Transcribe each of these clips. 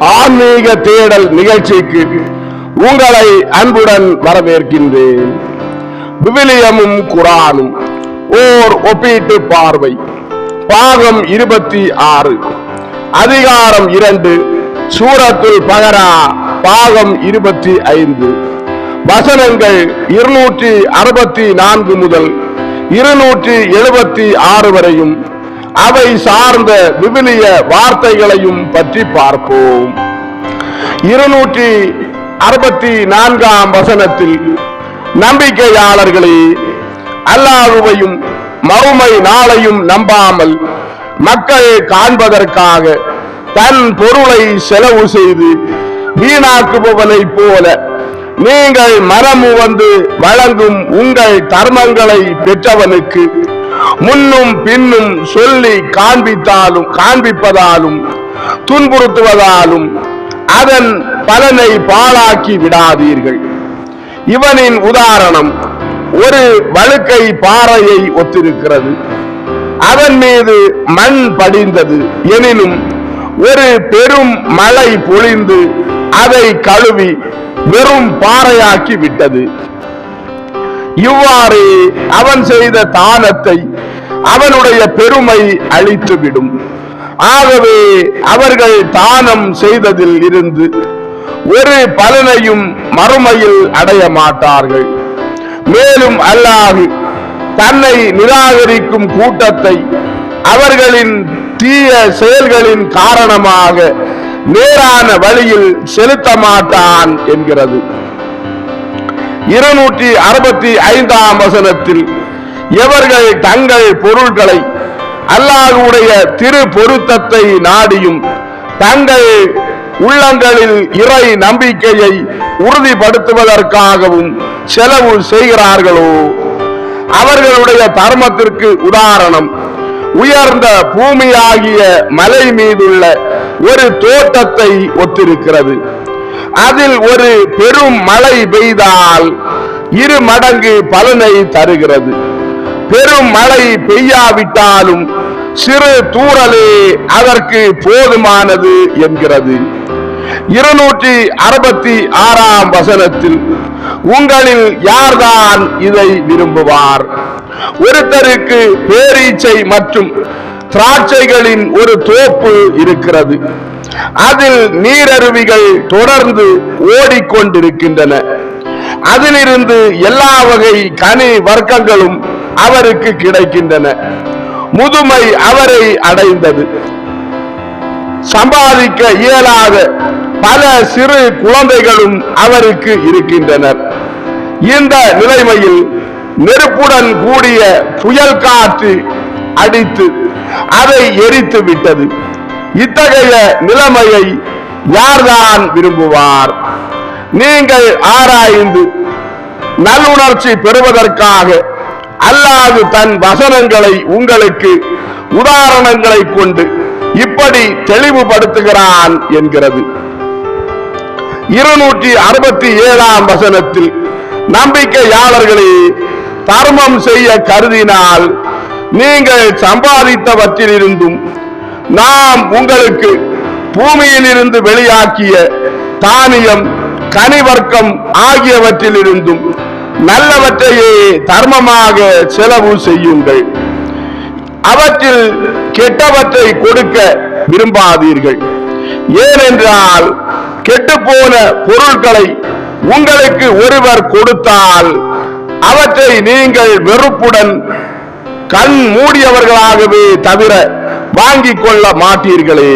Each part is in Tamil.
ஆன்மீக தேடல் நிகழ்ச்சிக்கு உங்களை அன்புடன் வரவேற்கின்றேன். விவிலியமும் குரானும். ஓர் ஒப்பீட்டு பார்வை. பாகம் இருபத்தி ஆறு. அதிகாரம் இரண்டு. சூரத்துல் பகரா பாகம் இருபத்தி ஐந்து. வசனங்கள் இருநூற்றி அறுபத்தி நான்கு முதல் இருநூற்றி எழுபத்தி ஆறு வரையும். அவை சார்ந்த விவிலிய வார்த்தைகளையும் பற்றி பார்ப்போம். இருநூற்றி அறுபத்தி நான்காம் வசனத்தில் நம்பிக்கையாளர்களே அல்லாஹுவையும் மறுமை நாளையும் நம்பாமல் மக்கள் காண்பதற்காக தன் பொருளை செலவு செய்து வீணாக்குபவனைப் போல நீங்கள் மனமு வந்து வழங்கும் உங்கள் தர்மங்களை பெற்றவனுக்கு முன்னும் பின்னும் சொல்லி காண்பித்தாலும் காண்பிப்பதாலும் துன்புறுத்துவதாலும் அதன் பலனை பாழாக்கி விடாதீர்கள். இவனின் உதாரணம் ஒரு வழுக்கை பாறையை ஒத்திருக்கிறது. அதன் மீது மண் படிந்தது. எனினும் ஒரு பெரும் மழை பொழிந்து அதை கழுவி வெறும் பாறையாக்கி விட்டது. இவ்வாறு அவன் செய்த தானத்தை அவனுடைய பெருமை அழித்துவிடும். ஆகவே அவர்கள் தானம் செய்ததில் இருந்து ஒரு பலனையும் மறுமையில் அடைய மாட்டார்கள். மேலும் அல்லாஹ் தன்னை நிராகரிக்கும் கூட்டத்தை அவர்களின் தீய செயல்களின் காரணமாக நேரான வழியில் செலுத்த மாட்டான் என்கிறது. இருநூற்றி அறுபத்தி ஐந்தாம் வசனத்தில் எவர்கள் தங்கள் பொருள்களை அல்லாஹுடைய திரு பொருத்தத்தை நாடியும் தங்கள் உள்ளங்களில் இறை நம்பிக்கையை உறுதிப்படுத்துவதற்காகவும் செலவு செய்கிறார்களோ? அவர்களுடைய தர்மத்திற்கு உதாரணம் உயர்ந்த பூமியாகிய மலை மீதுள்ள ஒரு தோட்டத்தை ஒத்திருக்கிறது. அதில் ஒரு பெரும் மழை பெய்தால் இரு மடங்கு பலனை தருகிறது. பெரும் மழை பெய்யாவிட்டாலும் சிறு தூறலே அதற்கு போதுமானது என்கிறது. இருநூற்றி அறுபத்தி ஆறாம் வசனத்தில் உங்களில் யார்தான் இதை விரும்புவார்? ஒருத்தருக்கு பேரீச்சை மற்றும் திராட்சைகளின் ஒரு தோப்பு இருக்கிறது. அதில் நீரருவிகள் தொடர்ந்து ஓடிக்கொண்டிருக்கின்றன. அதிலிருந்து எல்லா வகை கனி வர்க்கங்களும் அவருக்கு கிடைக்கின்றன. முதுமை அவரை அடைந்தது. சம்பாதிக்க இயலாத பல சிறு குழந்தைகளும் அவருக்கு இருக்கின்றனர். இந்த நிலைமையில் நெருப்புடன் கூடிய புயல் காற்று அடித்து அதை எரித்து விட்டது. இத்தகைய நிலைமையை யார்தான் விரும்புவார்? நீங்கள் ஆராய்ந்து நல்லுணர்ச்சி பெறுவதற்காக அல்லாது தன் வசனங்களை உங்களுக்கு உதாரணங்களை கொண்டு இப்படி தெளிவுபடுத்துகிறான் என்கிறது. இருநூற்றி அறுபத்தி ஏழாம் வசனத்தில் நம்பிக்கையாளர்களே தர்மம் செய்ய கருதினால் நீங்கள் சம்பாதித்தவற்றிலிருந்தும் நாம் உங்களுக்கு பூமியில் இருந்து வெளியாக்கிய தானியம் கனிவர்க்கம் ஆகியவற்றிலிருந்தும் நல்லவற்றையே தர்மமாக செலவு செய்யுங்கள். அவற்றில் கெட்டவற்றை கொடுக்க விரும்பாதீர்கள். ஏனென்றால் கெட்டுப்போன பொருட்களை உங்களுக்கு ஒருவர் கொடுத்தால் அவற்றை நீங்கள் வெறுப்புடன் கண் மூடியவர்களாகவே தவிர வாங்கிக் கொள்ள மாட்டீர்களே.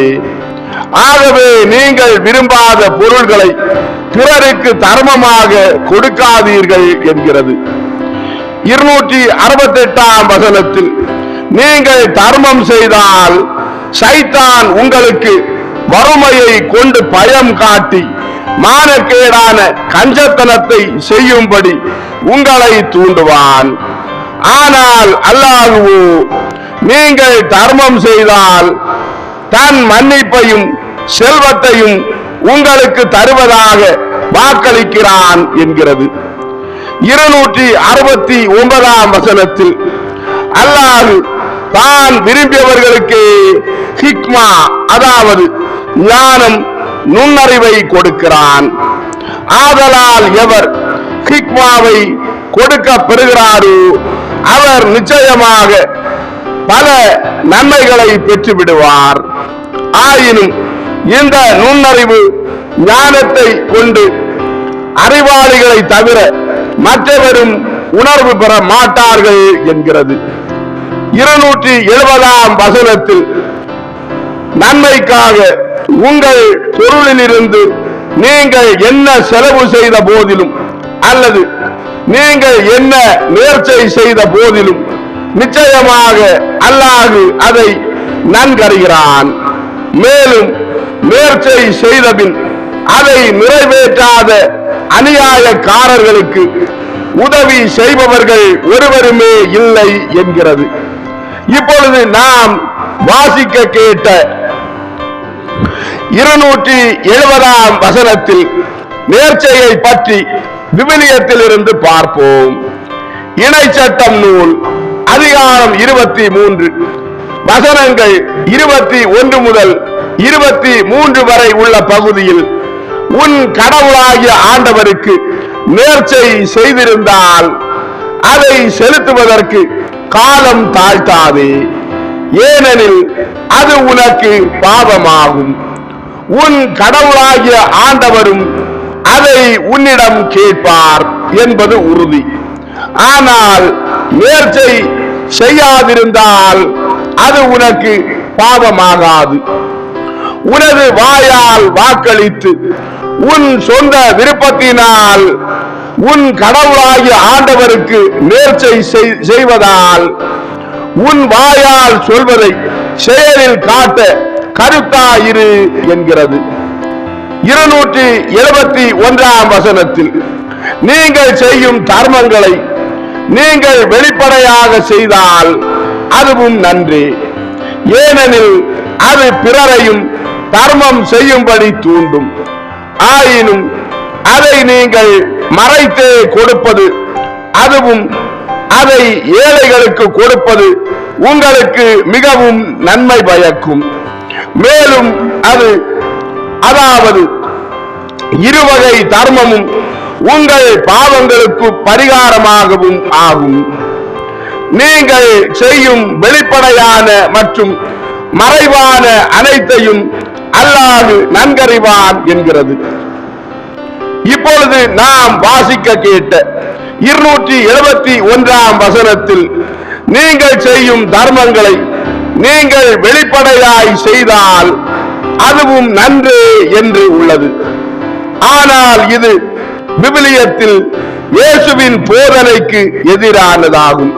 ஆகவே நீங்கள் விரும்பாத பொருள்களை பிறருக்கு தர்மமாக கொடுக்காதீர்கள் என்கிறது. இருநூற்றி அறுபத்தி எட்டாம் வசனத்தில் நீங்கள் தர்மம் செய்தால் சைத்தான் உங்களுக்கு வறுமையை கொண்டு பயம் காட்டி மானக்கேடான கஞ்சத்தனத்தை செய்யும்படி உங்களை தூண்டுவான். ஆனால் அல்லாஹுவோ நீங்கள் தர்மம் செய்தால் தன் மன்னிப்பையும் செல்வத்தையும் உங்களுக்கு தருவதாக வாக்களிக்கிறான் என்கிறது. இருநூற்றி அறுபத்தி ஒன்பதாம் வசனத்தில் அல்லாஹ் தான் விரும்பியவர்களுக்கு ஹிக்மா அதாவது ஞானம் நுண்ணறிவை கொடுக்கிறான். ஆதலால் எவர் ஹிக்மாவை கொடுக்க பெறுகிறாரோ அவர் நிச்சயமாக பல நன்மைகளை பெற்று விடுவார் ஆயினும் இந்த நுண்ணறிவு ஞானத்தை கொண்டு அறிவாளிகளை தவிர மற்றவரும் உணர்வு பெற மாட்டார்கள் என்கிறது. இருநூற்றி எழுபதாம் வசனத்தில் நன்மைக்காக உங்கள் பொருளிலிருந்து நீங்கள் என்ன செலவு செய்த போதிலும் அல்லது நீங்கள் என்ன நேர்ச்சை செய்த போதிலும் நிச்சயமாக அல்லாஹு அதை நன்கறிகிறான். மேலும் முயற்சியை செய்தபின் அதை நிறைவேற்றாத அநியாயக்காரர்களுக்கு உதவி செய்பவர்கள் ஒருவருமே இல்லை என்கிறது. இப்பொழுது நாம் வாசிக்க கேட்ட இருநூற்றி எழுபதாம் வசனத்தில் நேர்ச்சையை பற்றி விவிலியத்தில் இருந்து பார்ப்போம். இணை சட்டம் நூல் அதிகாரம் இருபத்தி மூன்று. வசனங்கள் இருபத்தி ஒன்று முதல் இருபத்தி மூன்று வரை உள்ள பகுதியில் உன் கடவுளாகிய ஆண்டவருக்கு நேர்ச்சை செய்திருந்தால் அதை செலுத்துவதற்கு காலம் தாழ்த்தாதே. ஏனெனில் அது உனக்கு பாவமாகும். உன் கடவுளாகிய ஆண்டவரும் அதை உன்னிடம் கேட்பார் என்பது உறுதி. ஆனால் முயற்சி செய்யாதிருந்தால் அது உனக்கு பாவமாகாது. உனது வாயால் வாக்களித்து உன் சொந்த விருப்பத்தினால் உன் கடவுளாகிய ஆண்டவருக்கு நேர்ச்சை செய்- செய்வதால் உன் வாயால் சொல்வதை செயலில் காட்ட கருத்தாயிரு என்கிறது. இருநூற்றி எழுபத்தி ஒன்றாம் வசனத்தில் நீங்கள் செய்யும் தர்மங்களை நீங்கள் வெளிப்படையாக செய்தால் அதுவும் நன்றி. ஏனெனில் அது பிறரையும் தர்மம் செய்யும்படி தூண்டும். ஆயினும் அதை நீங்கள் மறைத்தே கொடுப்பது அதுவும் அதை ஏழைகளுக்கு கொடுப்பது உங்களுக்கு மிகவும் நன்மை பயக்கும். மேலும் அது அதாவது இருவகை தர்மமும் உங்கள் பாவங்களுக்கு பரிகாரமாகவும் ஆகும். நீங்கள் செய்யும் வெளிப்படையான மற்றும் மறைவான அனைத்தையும் அல்லாது நன்கறிவான் என்கிறது. இப்பொழுது நாம் வாசிக்க கேட்ட இருநூற்றி எழுபத்தி ஒன்றாம் வசனத்தில் நீங்கள் செய்யும் தர்மங்களை நீங்கள் வெளிப்படையாய் செய்தால் அதுவும் நன்று என்று உள்ளது. ஆனால் இது விபிலியத்தில் இயேசுவின் போதனைக்கு எதிரானதாகும்.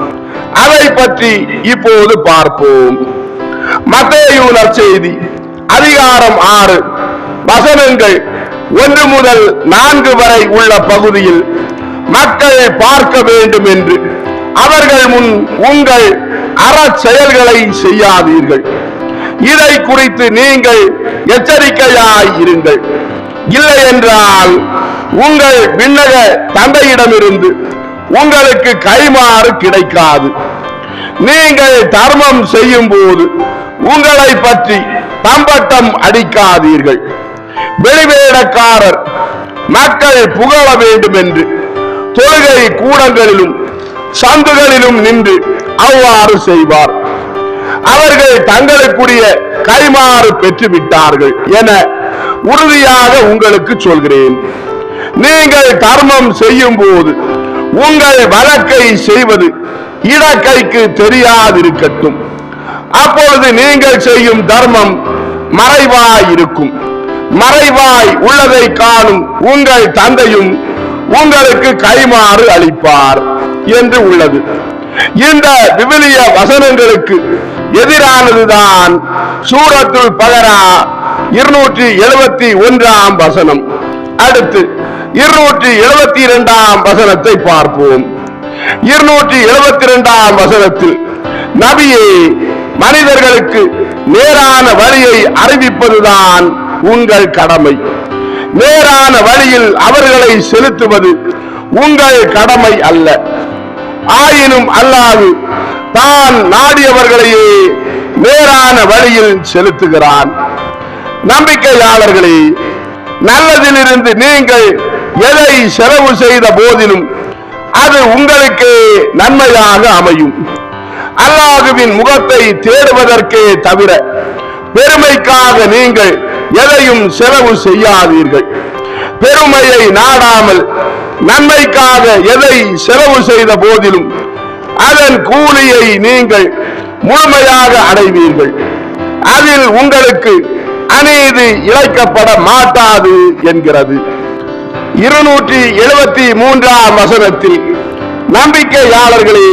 அதை பற்றி இப்போது பார்ப்போம். மத்தேயு செய்தி அதிகாரம் ஆறு வசனங்கள் ஒன்று முதல் நான்கு வரை உள்ள பகுதியில் மக்களை பார்க்க வேண்டும் என்று அவர்கள் முன் உங்கள் அற செயல்களை செய்யாதீர்கள். இதை குறித்து நீங்கள் எச்சரிக்கையாய் இருங்கள். இல்லை என்றால் உங்கள் விண்ணக தந்தையிடமிருந்து உங்களுக்கு கைமாறு கிடைக்காது. நீங்கள் தர்மம் செய்யும் போது உங்களை பற்றி தம்பட்டம் அடிக்காதீர்கள். வெளிவேடக்காரர் மக்கள் புகழ வேண்டும் என்று தொழுகை கூடங்களிலும் சந்துகளிலும் நின்று அவ்வாறு செய்வார். அவர்கள் தங்களுக்குரிய கைமாறு பெற்று விட்டார்கள் என உறுதியாக உங்களுக்கு சொல்கிறேன். நீங்கள் தர்மம் செய்யும் போது உங்கள் வழக்கை செய்வது இடக்கைக்கு தெரியாதிருக்கட்டும். அப்பொழுது நீங்கள் செய்யும் தர்மம் மறைவாய் இருக்கும் மறைவாய் உள்ளதை காணும் உங்கள் தந்தையும் உங்களுக்கு கைமாறு அளிப்பார் என்று உள்ளது. இந்த விவிலிய வசனங்களுக்கு எதிரானதுதான் சூரத்துல் பகரா இருநூற்றி எழுபத்தி ஒன்றாம் வசனம். அடுத்து இருநூற்றி எழுபத்தி இரண்டாம் வசனத்தை பார்ப்போம். இருநூற்றி எழுபத்தி இரண்டாம் வசனத்தில் நபியே மனிதர்களுக்கு நேரான வழியை அறிவிப்பதுதான் உங்கள் கடமை. நேரான வழியில் அவர்களை செலுத்துவது உங்கள் கடமை அல்ல. ஆயினும் அல்லாது தான் நாடியவர்களையே நேரான வழியில் செலுத்துகிறான். நம்பிக்கையாளர்களே நல்லதிலிருந்து நீங்கள் எதை செலவு செய்த போதிலும் அது உங்களுக்கு நன்மையாக அமையும். அல்லாஹுவின் முகத்தை தேடுவதற்கே தவிர பெருமைக்காக நீங்கள் எதையும் செலவு செய்யாதீர்கள். பெருமையை நாடாமல் நன்மைக்காக எதை செலவு செய்த போதிலும் அதன் கூலியை நீங்கள் முழுமையாக அடைவீர்கள். அதில் உங்களுக்கு அநீதி இழைக்கப்பட மாட்டாது என்கிறது. இருநூற்றி எழுபத்தி மூன்றாம் வசனத்தில் நம்பிக்கையாளர்களே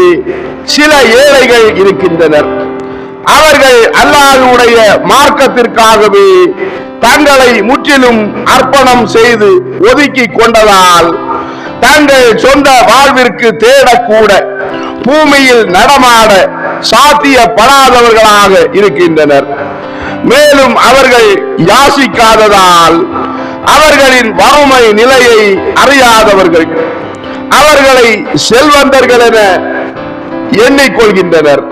சில ஏழைகள் இருக்கின்றனர். அவர்கள் அல்லாஹுடைய மார்க்கத்திற்காகவே தங்களை முற்றிலும் அர்ப்பணம் செய்து ஒதுக்கி கொண்டதால் தங்கள் சொந்த வாழ்விற்கு தேடக்கூட பூமியில் நடமாட சாத்தியப்படாதவர்களாக இருக்கின்றனர். மேலும் அவர்கள் யாசிக்காததால் அவர்களின் வறுமை நிலையை அறியாதவர்கள். அவர்களை செல்வந்தர்கள் என எண்ணிக்கொள்கின்றனர்.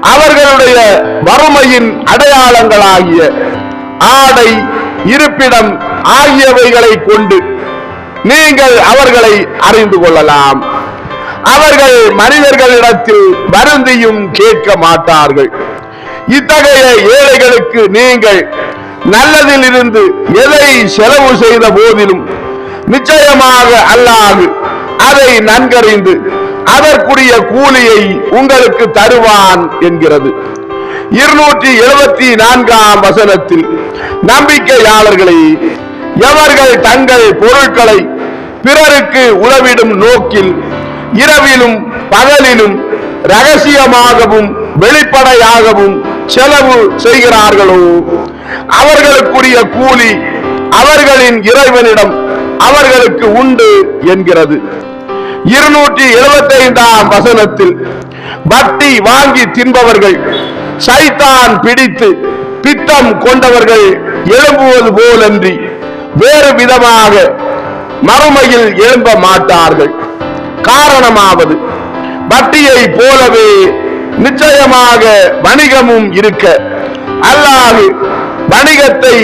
அவர்களுடைய வறுமையின் அடையாளங்களாகிய ஆடை இருப்பிடம் ஆகியவைகளை கொண்டு நீங்கள் அவர்களை அறிந்து கொள்ளலாம். அவர்கள் மனிதர்களிடத்தில் வருந்தியும் கேட்க மாட்டார்கள். இத்தகைய ஏழைகளுக்கு நீங்கள் நல்லதிலிருந்து எதை செலவு செய்த போதிலும் நிச்சயமாக அல்லாது அதை நன்கறிந்து அதற்குரிய கூலியை உங்களுக்கு தருவான் என்கிறது. இருநூற்றி எழுபத்தி நான்காம் வசனத்தில் நம்பிக்கையாளர்களை எவர்கள் தங்கள் பொருட்களை பிறருக்கு உதவிடும் நோக்கில் இரவிலும் பகலிலும் ரகசியமாகவும் வெளிப்படையாகவும் செலவு செய்கிறார்களோ? அவர்களுக்குரிய கூலி அவர்களின் இறைவனிடம் அவர்களுக்கு உண்டு என்கிறது. இருநூற்றி எழுபத்தி ஐந்தாம் வசனத்தில் வட்டி வாங்கி தின்பவர்கள் சைத்தான் பிடித்து பித்தம் கொண்டவர்கள் எழும்புவது போலன்றி வேறு விதமாக மறுமையில் எழும்ப மாட்டார்கள். காரணமாவது வட்டியை போலவே நிச்சயமாக வணிகமும் இருக்க. அல்லாது வணிகத்தை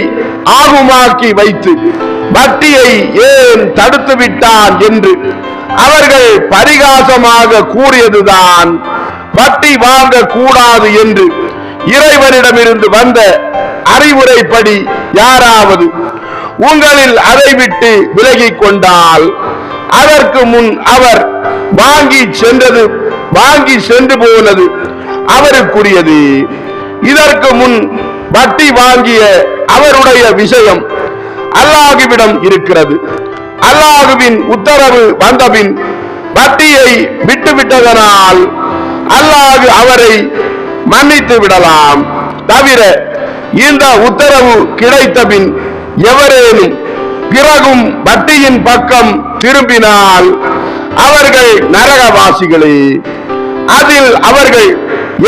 ஆகுமாக்கி வைத்து வட்டியை ஏன் தடுத்து விட்டான் என்று அவர்கள் பரிகாசமாக கூறியதுதான் வட்டி வாங்க கூடாது என்று இறைவனிடமிருந்து வந்த அறிவுரைப்படி யாராவது உங்களில் அதை விட்டு விலகிக் கொண்டால் அதற்கு முன் அவர் வாங்கி சென்றது வாங்கி சென்று போனது அவருக்குரியது. இதற்கு முன் வட்டி வாங்கிய அவருடைய விஷயம் அல்லாஹுவிடம் இருக்கிறது. அல்லாஹுவின் உத்தரவு வந்தபின் வட்டியை விட்டுவிட்டதனால் அல்லாஹு அவரை மன்னித்து விடலாம். தவிர இந்த உத்தரவு கிடைத்தபின் எவரேனும் பிறகும் வட்டியின் பக்கம் திரும்பினால் அவர்கள் நரகவாசிகளே. அதில் அவர்கள்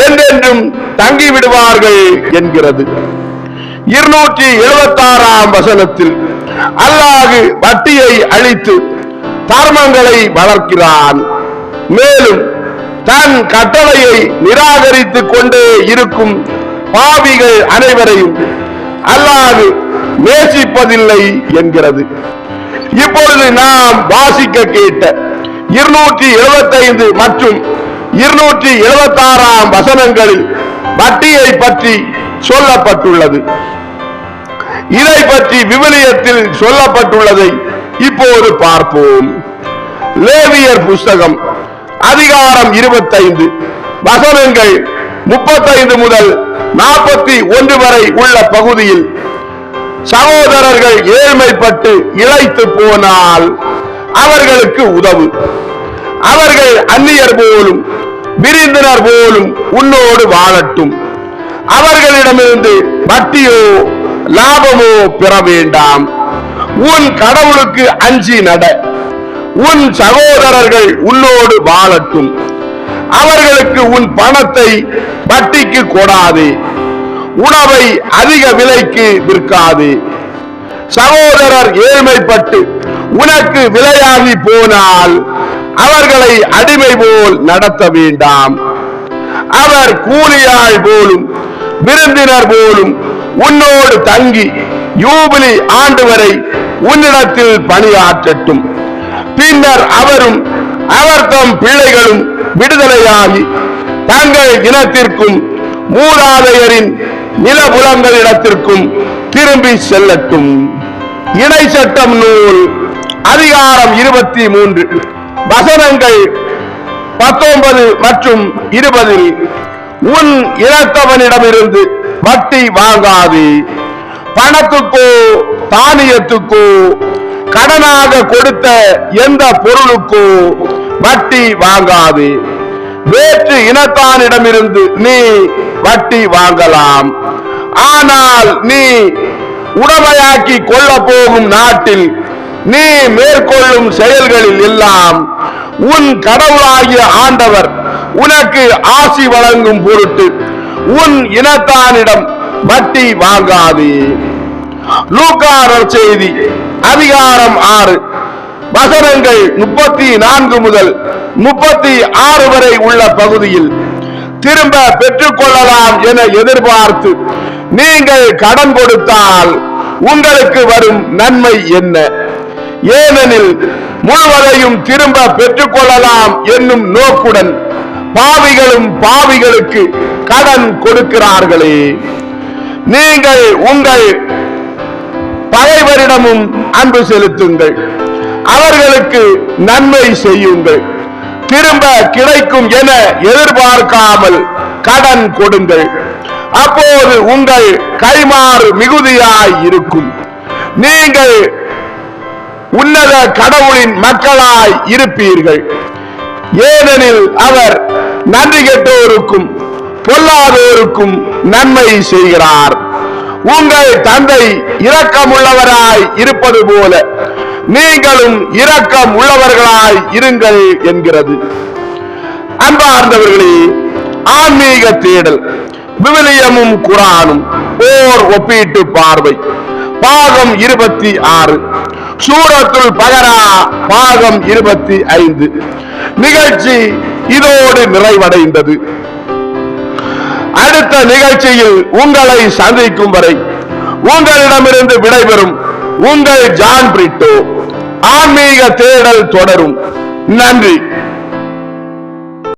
என்றென்றும் தங்கிவிடுவார்கள் என்கிறது. இருநூற்றி எழுபத்தி ஆறாம் வசனத்தில் அல்லாஹு வட்டியை அழித்து தர்மங்களை வளர்க்கிறான். மேலும் தன் கட்டளையை நிராகரித்துக் கொண்டே இருக்கும் பாவிகள் அனைவரையும் அல்லாது நேசிப்பதில்லை என்கிறது. இப்பொழுது நாம் வாசிக்க கேட்ட இருநூற்றி எழுபத்தைந்து மற்றும் இருநூற்றி எழுபத்தி ஆறாம் வசனங்களில் வட்டியை பற்றி சொல்லப்பட்டுள்ளது. இதை பற்றி விவிலியத்தில் சொல்லப்பட்டுள்ளதை இப்போது பார்ப்போம். லேவியர் புஸ்தகம் அதிகாரம் இருபத்தைந்து வசனங்கள் முப்பத்தைந்து முதல் நாற்பத்தி ஒன்று வரை உள்ள பகுதியில் சகோதரர்கள் ஏழ்மைப்பட்டு இழைத்து போனால் அவர்களுக்கு உதவு. அவர்கள் அந்நியர் போலும் விருந்தினர் போலும் உன்னோடு வாழட்டும். அவர்களிடமிருந்து வட்டியோ லாபமோ பெற வேண்டாம். உன் கடவுளுக்கு அஞ்சி நட. உன் சகோதரர்கள் உன்னோடு வாழட்டும். அவர்களுக்கு உன் பணத்தை வட்டிக்கு கொடாதே. உணவை அதிக விலைக்கு விற்காதே. சகோதரர் ஏழ்மைப்பட்டு உனக்கு விலையாகி போனால் அவர்களை அடிமை போல் நடத்த வேண்டாம். அவர் கூலியாய் போலும் விருந்தினர் போலும் உன்னோடு தங்கி யூபிலி ஆண்டு வரை உன்னிடத்தில் பணியாற்றட்டும். பின்னர் அவரும் அவர் தம் பிள்ளைகளும் விடுதலையாகி தங்கள் இனத்திற்கும் மூதாதையரின் நிலபுலங்களிடத்திற்கும் திரும்பி செல்லட்டும். இணை சட்டம் நூல் அதிகாரம் இருபத்தி மூன்று. வசனங்கள் பத்தொன்பது மற்றும் இருபதில் உன் இனத்தவனிடமிருந்து வட்டி வாங்காது. பணத்துக்கோ தானியத்துக்கோ கடனாக கொடுத்த எந்த பொருளுக்கோ வட்டி வாங்காது. வேற்று இனத்தானிடமிருந்து நீ வட்டி வாங்கலாம். ஆனால் நீ உடமையாக்கி கொள்ள போகும் நாட்டில் நீ மேற்கொள்ளும் செயல்களில் எல்லாம் உன் கடவுளாகிய ஆண்டவர் உனக்கு ஆசி வழங்கும் பொருட்டு உன் இனத்தானிடம் வட்டி வாங்காதே. லூக்காரர் செய்தி அதிகாரம் ஆறு வசனங்கள் முப்பத்தி நான்கு முதல் முப்பத்தி ஆறு வரை உள்ள பகுதியில் திரும்ப பெற்றுக்கொள்ளலாம் என எதிர்பார்த்து நீங்கள் கடன் கொடுத்தால் உங்களுக்கு வரும் நன்மை என்ன? ஏனெனில் முழுவதையும் திரும்ப பெற்றுக்கொள்ளலாம் என்னும் நோக்குடன் பாவிகளும் பாவிகளுக்கு கடன் கொடுக்கிறார்களே. நீங்கள் உங்கள் பகைவரிடமும் அன்பு செலுத்துங்கள். அவர்களுக்கு நன்மை செய்யுங்கள். திரும்ப கிடைக்கும் என எதிர்பார்க்காமல் கடன் கொடுங்கள். அப்போது உங்கள் கைமாறு மிகுதியாய் இருக்கும். நீங்கள் உன்னத கடவுளின் மக்களாய் இருப்பீர்கள். ஏனெனில் அவர் நன்றி கெட்டோருக்கும் பொல்லாதோருக்கும் நன்மை செய்கிறார். உங்கள் தந்தை இரக்கமுள்ளவராய் இருப்பது போல நீங்களும் இரக்கம் உள்ளவர்களாய் இருங்கள் என்கிறது. அன்பார்ந்தவர்களே ஆன்மீக தேடல் விவிலியமும் குரானும் ஓர் ஒப்பீட்டு பார்வை. பாகம் இருபத்தி ஆறு. சூரத்துள் பகரா பாகம் இருபத்தி ஐந்து. நிகழ்ச்சி இதோடு நிறைவடைந்தது. அடுத்த நிகழ்ச்சியில் உங்களை சந்திக்கும் வரை உங்களிடமிருந்து விடைபெறும் உங்கள் ஜான் பிரிட்டோ. ஆன்மீக தேடல் தொடரும். நன்றி.